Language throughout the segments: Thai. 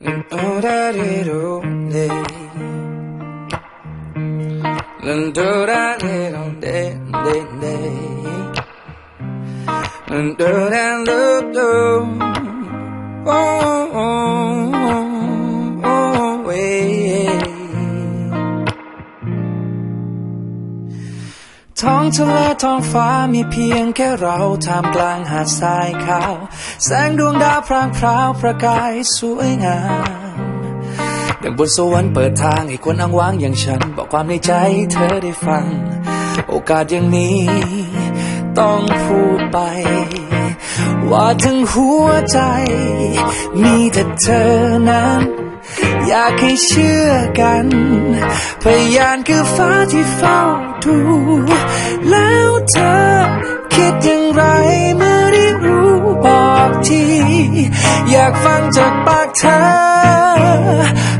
and do that day and do that day and do that day and do that day ท้องทะเลท้องฟ้ามีเพียงแค่เราท่ามกลางหาดทรายขาว แสงดวงดาวพรางพราวประกายสวยงามดังบนสวรรค์เปิดทางให้คนอ้างว้างอย่างฉัน บอกความในใจเธอได้ฟัง โอกาสอย่างนี้ ต้องพูดไป ว่าทั้งหัวใจ มีแต่เธอนั้นอยากให้เชื่อกัน พยานคือฟ้าที่เฝ้าดู เธอ คิดอย่างไรเมื่อได้รู้บอกที อยากฟังจากปากเธอ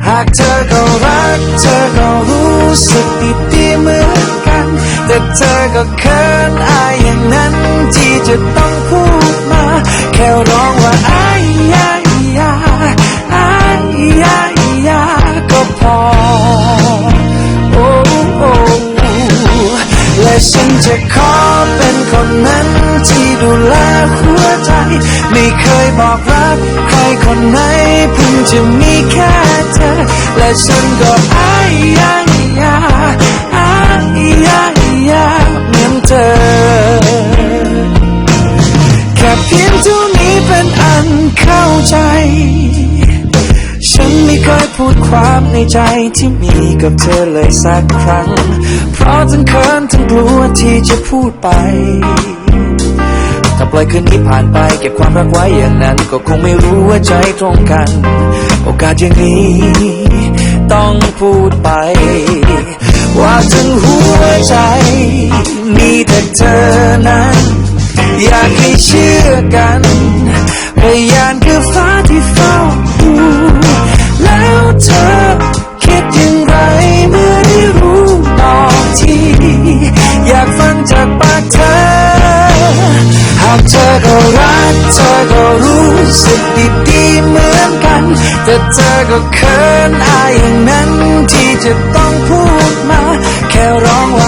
หากเธอก็รัก เธอก็รู้สึกดีดีเหมือนกัน แต่เธอก็เขินอายอย่างนั้นที่จะต้องพูดมา แค่ร้องว่า คนนั้นที่ดูแลหัวใจ ไม่เคยบอกรักใครคนไหนเพิ่งจะมีแค่เธอ และฉันก็อายยา พูดความในใจที่มีกับเธอเลยสักครั้ง เพราะทั้งเขินทั้งกลัวที่จะพูดไปถ้าปล่อยคืนนี้ผ่านไปเก็บความรักไว้อย่างนั้น ก็คงไม่รู้ว่าใจตรงกัน โอกาสอย่างนี้ ต้องพูดไป ว่าทั้งหัวใจ มีแต่เธอนั้น อยากให้เชื่อกันพยานคือฟ้าที่เฝ้า เธอคิดอย่างไรเมื่อได้รู้บอกทีอยากฟังจากปากเธอ หากเธอก็รักเธอก็รู้สึกดีๆเหมือนกัน แต่เธอก็เขินอายอย่างนั้นที่จะต้องพูดมา แค่ร้องว่า